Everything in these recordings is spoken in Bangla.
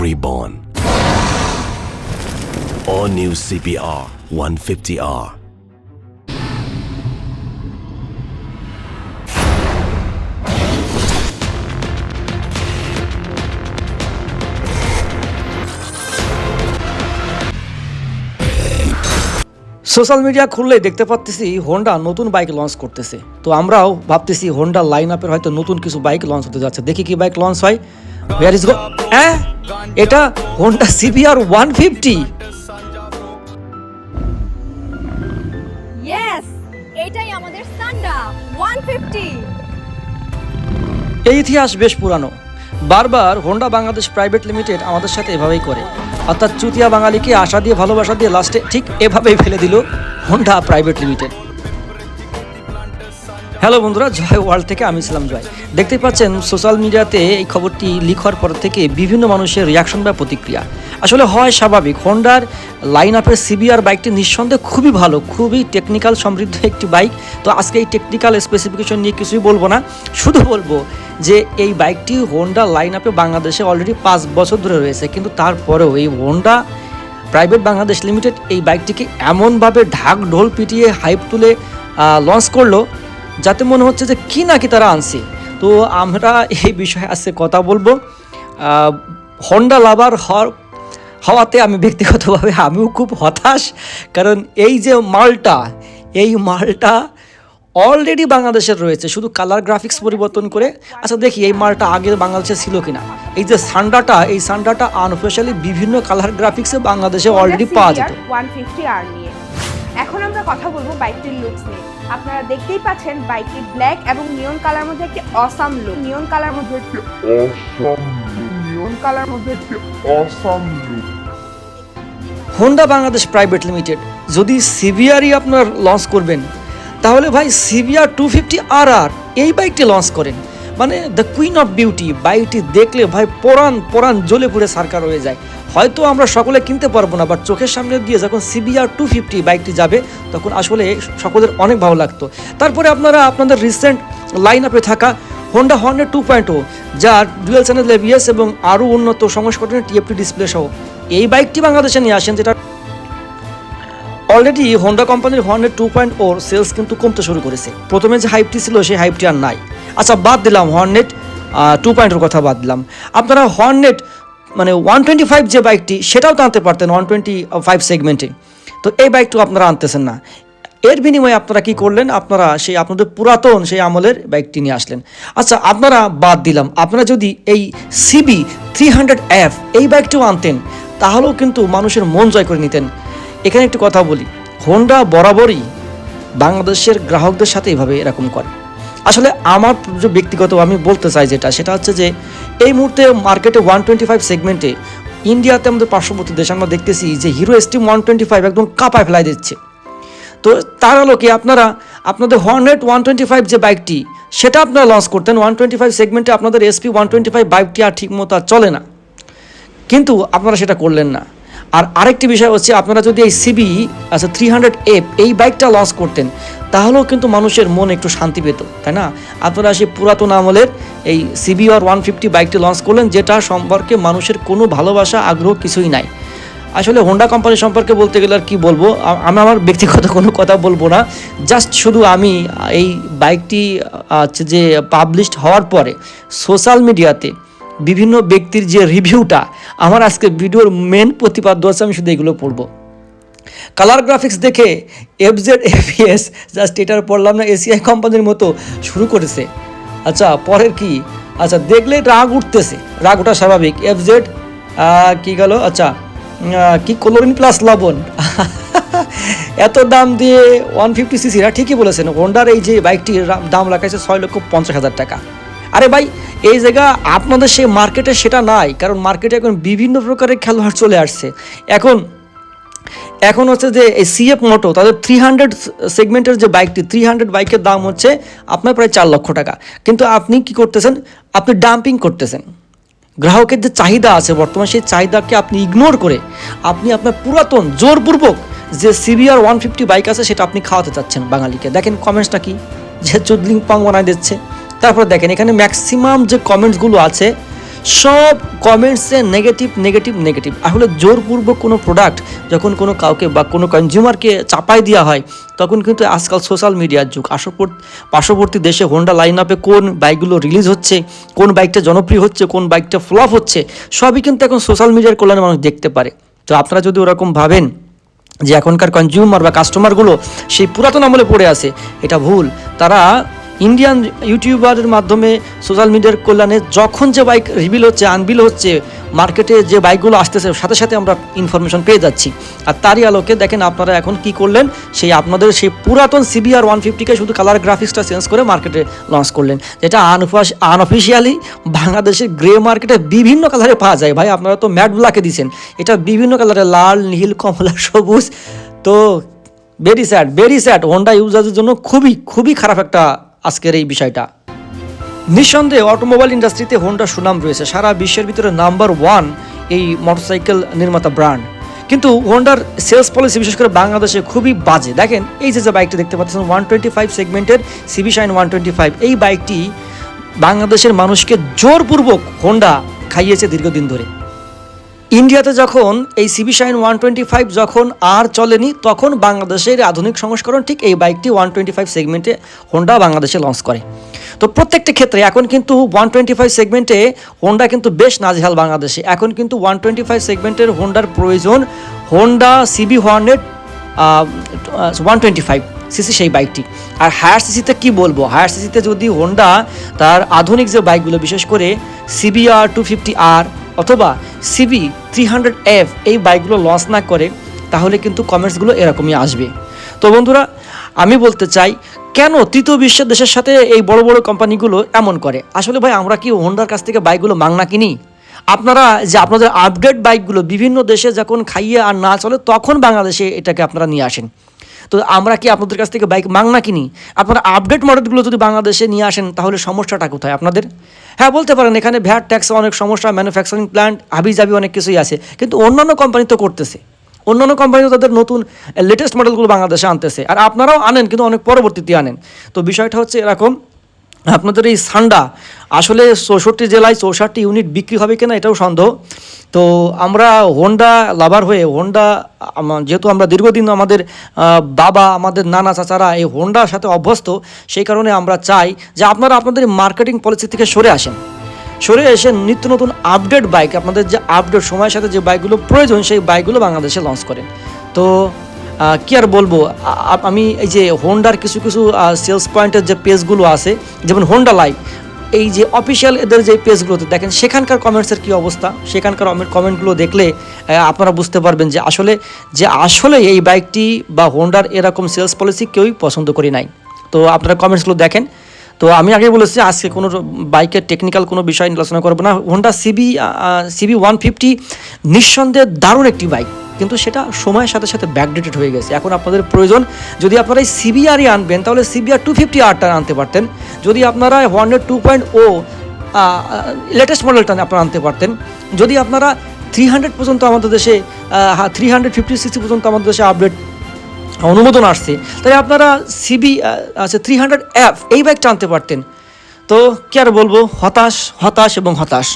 reborn. All new CPR 150R. Social media খুললে দেখতে পাচ্তেছি হোন্ডা নতুন বাইক লঞ্চ করতেছে তো আমরাও ভাবতেছি হোন্ডা লাইন আপের হয়তো নতুন কিছু বাইক লঞ্চ হতে যাচ্ছে দেখি কি বাইক লঞ্চ হয় ওয়ার ইজ এটা হোন্ডা সিবিআর ওয়ান ফিফটি এটাই আমাদের সান্ডা 150 এই ইতিহাস বেশ পুরানো। বারবার হোন্ডা বাংলাদেশ প্রাইভেট লিমিটেড আমাদের সাথে এভাবেই করে। অর্থাৎ চুতিয়া বাঙালিকে আশা দিয়ে ভালোবাসা দিয়ে লাস্টে ঠিক এভাবেই ফেলে দিল হোন্ডা প্রাইভেট লিমিটেড হ্যালো বন্ধুরা, জয় ওয়ার্ল্ড থেকে আমি ছিলাম জয়। দেখতেই পাচ্ছেন, সোশ্যাল মিডিয়াতে এই খবরটি লিক হওয়ার পর থেকে বিভিন্ন মানুষের রিয়াকশন বা প্রতিক্রিয়া। আসলে হয় স্বাভাবিক হোন্ডার লাইন আপের সিবিআর বাইকটি নিঃসন্দেহে খুবই ভালো, খুবই টেকনিক্যাল সমৃদ্ধ একটি বাইক তো আজকে এই টেকনিক্যাল স্পেসিফিকেশন নিয়ে কিছুই বলব না। শুধু বলব যে এই বাইকটি হোন্ডা লাইন আপে বাংলাদেশে অলরেডি পাঁচ বছর ধরে রয়েছে। কিন্তু তারপরেও এই হোন্ডা প্রাইভেট বাংলাদেশ লিমিটেড এই বাইকটিকে এমনভাবে ঢাক ঢোল পিটিয়ে হাইপ তুলে লঞ্চ করল যাতে মনে হচ্ছে যে কি নাকি তারা আনছে। তো আমরা এই বিষয়ে আজকে কথা বলব। হন্ডা লাভার হওয়ার হওয়াতে আমি ব্যক্তিগতভাবে আমিও খুব হতাশ। কারণ এই যে মালটা এই মালটা অলরেডি বাংলাদেশের রয়েছে। শুধু কালার গ্রাফিক্স পরিবর্তন করে। আচ্ছা দেখি এই মালটা আগে বাংলাদেশে ছিল কিনা? এই যে সান্ডাটা এই সান্ডাটা আনঅফিসিয়ালি বিভিন্ন কালার গ্রাফিক্সে বাংলাদেশে অলরেডি পাওয়া যেত। এখন আমরা কথা বলব বাইকটির লুকস নিয়ে। আপনারা দেখতেই পাচ্ছেন বাইকটি ব্ল্যাক এবং নিয়ন কালার মধ্যে একটি অসাম লুক নিয়ন কালার মধ্যে একটি awesome neon কালার মধ্যে একটি awesome look Honda Bangladesh private limited যদি সিভিআরই আপনার লঞ্চ করবেন তাহলে ভাই CVR two fifty R R এই বাইকটি লঞ্চ করেন। মানে দ্য কুইন অফ বিউটি বাইকটি দেখলে ভাই পরাণ পরাণ জ্বলে পুড়ে সারকার হয়ে যায়। হয়তো আমরা সকলে কিনতে পারব না বাট চোখের সামনে দিয়ে যখন সিবিআর টু ফিফটি বাইকটি যাবে, তখন আসলে সকলের অনেক ভালো লাগতো। তারপরে আপনারা আপনাদের রিসেন্ট লাইন আপে থাকা হোন্ডা হর্নের টু পয়েন্ট ও যার ডুয়েল চ্যানেল এবিএস এবং আরও উন্নত সংস্করণের টিএফটি ডিসপ্লে সহ এই বাইকটি বাংলাদেশে নিয়ে আসেন, যেটা অলরেডি হোন্ডা কোম্পানির হর্নেট টু পয়েন্ট ওর সেলস কিন্তু কমতে শুরু করেছে। প্রথমে যে হাইপটি ছিল, সেই হাইপটি আর নাই। আচ্ছা বাদ দিলাম হর্নেট টু পয়েন্টের কথা বাদ দিলাম। আপনারা হর্নেট মানে ওয়ান টোয়েন্টি ফাইভ যে বাইকটি সেটাও তো আনতে পারতেন ওয়ান টোয়েন্টি ফাইভ সেগমেন্টে তো এই বাইকটাও আপনারা আনতেছেন না। এর বিনিময়ে আপনারা কি করলেন? আপনারা সেই আপনাদের পুরাতন সেই আমলের বাইকটি নিয়ে আসলেন। আচ্ছা আপনারা বাদ দিলাম। আপনারা যদি এই সিবি থ্রি হান্ড্রেড এফ এই বাইকটিও আনতেন, তাহলেও কিন্তু মানুষের মন জয় করে নিতেন। এখানে একটু কথা বলি হোন্ডা বরাবরই বাংলাদেশের গ্রাহকদের সাথে এভাবে এরকম করে। আসলে আমার যে ব্যক্তিগত আমি বলতে চাই যেটা, সেটা হচ্ছে যে এই মুহূর্তে মার্কেটে ওয়ান টোয়েন্টি ফাইভ সেগমেন্টে ইন্ডিয়াতে আমাদের পার্শ্ববর্তী দেশে আমরা দেখতেছি যে হিরো এসটিম ওয়ান টোয়েন্টি ফাইভ একদম কাঁপায় ফেলাই দিচ্ছে। তো তার আলোকে আপনারা, আপনাদের হর্নেট ওয়ান টোয়েন্টি ফাইভ যে বাইকটি সেটা আপনারা লঞ্চ করতেন ওয়ান টোয়েন্টি ফাইভ সেগমেন্টে আপনাদের এসপি ওয়ান টোয়েন্টি ফাইভ বাইকটি আর ঠিক মতো আর চলে না। কিন্তু আপনারা সেটা করলেন না। আর আরেকটি বিষয় হচ্ছে আপনারা যদি এই সিবি আচ্ছা থ্রি হান্ড্রেড এফ এই বাইকটা লঞ্চ করতেন, তাহলেও কিন্তু মানুষের মন একটু শান্তি পেত, তাই না? আপনারা সেই পুরাতন আমলের এই সিবি আর ওয়ান ফিফটি বাইকটি লঞ্চ করলেন, যেটা সম্পর্কে মানুষের কোনো ভালোবাসা, আগ্রহ কিছুই নাই। আসলে হোন্ডা কোম্পানি সম্পর্কে বলতে গেলে আর কি বলব আমি আমার ব্যক্তিগত কোনো কথা বলব না জাস্ট শুধু আমি এই বাইকটি যে পাবলিশড হওয়ার পরে সোশ্যাল মিডিয়াতে বিভিন্ন ব্যক্তির যে রিভিউটা, আমার আজকে ভিডিওর মেন প্রতিপাদ্য আছে, আমি শুধু এগুলো পড়ব। কালার গ্রাফিক্স দেখে এফজেড এফিএস জাস্ট এটার পড়লাম না এসিআই কোম্পানির মতো শুরু করেছে। আচ্ছা পরের কি? আচ্ছা দেখলে রাগ উঠতেছে। রাগ ওঠা স্বাভাবিক। এফজেড কি গেল? আচ্ছা কি ক্লোরিন প্লাস লবণ? এত দাম দিয়ে ওয়ান ফিফটি সিসিরা ঠিকই বলেছেন। হোন্ডার এই যে বাইকটির দাম রাখাইছে ছয় লক্ষ পঞ্চাশ হাজার টাকা। আরে ভাই, এই জায়গা আপনাদের সেই মার্কেটে সেটা নাই, কারণ মার্কেটে এখন বিভিন্ন প্রকারের খেলোয়াড় চলে আসছে। এখন এখন হচ্ছে যে এই সিএফ মোটো তাদের থ্রি হান্ড্রেড সেগমেন্টের যে বাইকটি থ্রি হান্ড্রেড বাইকের দাম হচ্ছে আপনার প্রায় চার লক্ষ টাকা। কিন্তু আপনি কি করতেছেন? আপনি ডাম্পিং করতেছেন। গ্রাহকের যে চাহিদা আছে বর্তমান, সেই চাহিদাকে আপনি ইগনোর করে আপনি আপনার পুরাতন, জোরপূর্বক যে সিবিআর ওয়ান ফিফটি বাইক আছে, সেটা আপনি খাওয়াতে চাচ্ছেন বাঙালিকে। দেখেন কমেন্টসটা কি? যে চুদলিং পাং বানায় দিচ্ছে। তারপরে দেখেন, এখানে ম্যাক্সিমাম যে কমেন্টসগুলো আছে, সব কমেন্টসে নেগেটিভ নেগেটিভ নেগেটিভ আসলে জোরপূর্বক কোনো প্রোডাক্ট যখন কোনো কাউকে বা কোনো কনজিউমারকে চাপাই দেওয়া হয়, তখন কিন্তু আজকাল সোশ্যাল মিডিয়ার যুগ। পার্শ্ববর্তী দেশে হোন্ডা লাইন আপে কোন বাইকগুলো রিলিজ হচ্ছে, কোন বাইকটা জনপ্রিয় হচ্ছে, কোন বাইকটা ফ্লপ হচ্ছে, সবই কিন্তু এখন সোশ্যাল মিডিয়ার কল্যাণে মানুষ দেখতে পারে। তো আপনারা যদি ওরকম ভাবেন যে এখনকার কনজিউমার বা কাস্টমারগুলো সেই পুরাতন আমলে পড়ে আছে, এটা ভুল। তারা ইন্ডিয়ান ইউটিউবারের মাধ্যমে সোশ্যাল মিডিয়ার কল্যাণে যখন যে বাইক রিভিল হচ্ছে আনবিল হচ্ছে মার্কেটে যে বাইকগুলো আসতেছে, সাথে সাথে আমরা ইনফরমেশন পেয়ে যাচ্ছি। আর তারই আলোকে দেখেন আপনারা এখন কি করলেন? সেই আপনাদের সেই পুরাতন সিবিআর ওয়ান ফিফটিকে শুধু কালার গ্রাফিক্সটা চেঞ্জ করে মার্কেটে লঞ্চ করলেন। যেটা আনফাস আনঅফিসিয়ালি বাংলাদেশের গ্রে মার্কেটে বিভিন্ন কালারে পাওয়া যায়। ভাই, আপনারা তো ম্যাট ব্ল্যাকে দিছেন। এটা বিভিন্ন কালারে লাল, নীল, কমলা, সবুজ। তো very sad very sad Honda ইউজারদের জন্য খুবই খুবই খারাপ একটা আজকের এই বিষয়টা। নিঃসন্দেহে অটোমোবাইল ইন্ডাস্ট্রিতে হোন্ডা সুনাম রয়েছে। সারা বিশ্বের ভিতরে নাম্বার ওয়ান এই মোটরসাইকেল নির্মাতা ব্র্যান্ড কিন্তু হোন্ডার সেলস পলিসি বিশেষ করে বাংলাদেশে খুবই বাজে। দেখেন, এই যে যে বাইকটি দেখতে পাচ্ছেন ওয়ান টোয়েন্টি ফাইভ সেগমেন্টের CB Shine one twenty five এই বাইকটি বাংলাদেশের মানুষকে জোরপূর্বক হোন্ডা খাইয়েছে দীর্ঘদিন ধরে। ইন্ডিয়াতে যখন এই CB Shine one twenty five যখন আর চলেনি, তখন বাংলাদেশের আধুনিক সংস্করণ ঠিক এই বাইকটি ওয়ান টোয়েন্টি ফাইভ সেগমেন্টে হোন্ডা বাংলাদেশে লঞ্চ করে। তো প্রত্যেকটা ক্ষেত্রে এখন কিন্তু ওয়ান টোয়েন্টি ফাইভ সেগমেন্টে হোন্ডা কিন্তু বেশ নাজেহাল বাংলাদেশে। এখন কিন্তু ওয়ান টোয়েন্টি ফাইভ সেগমেন্টের হোন্ডার প্রয়োজন Honda CB hundred one twenty five CC সেই বাইকটি। আর হায়ার সিসিতে কী বলব? হায়ার সিসিতে যদি হোন্ডা তার আধুনিক যে বাইকগুলো, বিশেষ করে সিবিআর টু ফিফটি আর অথবা সিবি থ্রি হান্ড্রেড এফ এই বাইকগুলো লঞ্চ না করে, তাহলে কিন্তু কমেন্টসগুলো এরকমই আসবে। তো বন্ধুরা, আমি বলতে চাই, কেন তৃতীয় বিশ্বের দেশের সাথে এই বড় বড় কোম্পানিগুলো এমন করে? আসলে ভাই, আমরা কি হোন্ডার কাছ থেকে বাইকগুলো মাংনা কিনি? আপনারা যে আপনাদের আপডেট বাইকগুলো বিভিন্ন দেশে যখন খাইয়ে আর না চলে, তখন বাংলাদেশে এটাকে আপনারা নিয়ে আসেন। তো আমরা কি আপনাদের কাছ থেকে বাইক মাংনা কিনি? আপনারা আপডেট মডেলগুলো যদি বাংলাদেশে নিয়ে আসেন, তাহলে সমস্যাটা কোথায় আপনাদের? হ্যাঁ বলতে পারেন, এখানে ভ্যাট ট্যাক্স অনেক সমস্যা ম্যানুফ্যাকচারিং প্ল্যান্ট হাবি জাবি অনেক কিছুই আছে, কিন্তু অন্যান্য কোম্পানি তো করতেছে। অন্যান্য কোম্পানি তাদের নতুন লেটেস্ট মডেলগুলো বাংলাদেশে আনতেছে। আর আপনারাও আনেন, কিন্তু অনেক পরবর্তীতে আনেন। তো বিষয়টা হচ্ছে এরকম আপনাদের এই সান্ডা, আসলে চৌষট্টি জেলায় চৌষট্টি ইউনিট বিক্রি হবে কিনা এটাও সন্দেহ। তো আমরা হোন্ডা লাভার হয়ে হোন্ডা যেহেতু আমরা দীর্ঘদিন আমাদের বাবা, আমাদের নানা চাচারা এই হোন্ডার সাথে অভ্যস্ত, সেই কারণে আমরা চাই যে আপনারা আপনাদের মার্কেটিং পলিসি থেকে সরে আসেন। সরে এসে নিত্য নতুন আপডেট বাইক আপনাদের যে আপডেট সময়ের সাথে যে বাইকগুলো প্রয়োজন, সেই বাইকগুলো বাংলাদেশে লঞ্চ করেন। তো কি আর বলব? আমি এই যে হোন্ডার কিছু কিছু সেলস পয়েন্টের যে পেজগুলো আছে, যেমন হোন্ডা লাইভ এই যে অফিসিয়াল এদের যে পেজগুলোতে, দেখেন সেখানকার কমেন্টসের কী অবস্থা? সেখানকার কমেন্টগুলো দেখলে আপনারা বুঝতে পারবেন যে আসলে যে আসলে এই বাইকটি বা হোন্ডার এরকম সেলস পলিসি কেউই পছন্দ করি নাই। তো আপনারা কমেন্টসগুলো দেখেন। তো আমি আগে বলেছি, আজকে কোনো বাইকের টেকনিক্যাল কোনো বিষয় আলোচনা করব না। Honda CB CB one fifty নিঃসন্দেহে দারুণ একটি বাইক কিন্তু সেটা সময়ের সাথে সাথে ব্যাকডেটেড হয়ে গেছে। এখন আপনাদের প্রয়োজন, যদি আপনারা এই সিবিআরই আনবেন, তাহলে সিবিআর টু ফিফটি আরটা আনতে পারতেন। যদি আপনারা হন্ড্রেড টু পয়েন্ট ও লেটেস্ট মডেলটা আপনারা আনতে পারতেন। যদি আপনারা থ্রি হান্ড্রেড পর্যন্ত আমাদের দেশে থ্রি হান্ড্রেড ফিফটি সিক্সটি পর্যন্ত আমাদের দেশে আপডেট অনুমোদন আসছে তাই আপনারা সিবি আছে থ্রি হান্ড্রেড অ্যাপ এই বাইকটা আনতে পারতেন। তো কি আর বলব? হতাশ হতাশ এবং হতাশ।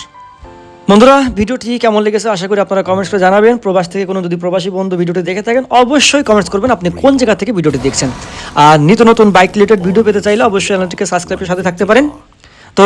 বন্ধুরা, ভিডিওটি কেমন লেগেছে আশা করি আপনারা কমেন্টস করে জানাবেন। প্রবাস থেকে কোনো যদি প্রবাসী বন্ধু ভিডিওটি দেখে থাকেন, অবশ্যই কমেন্টস করবেন, আপনি কোন জায়গা থেকে ভিডিওটি দেখছেন। আর নিত্য নতুন বাইক রিলেটেড ভিডিও পেতে চাইলে অবশ্যই চ্যানেলটিকে সাবস্ক্রাইবের সাথে থাকতে পারেন। তো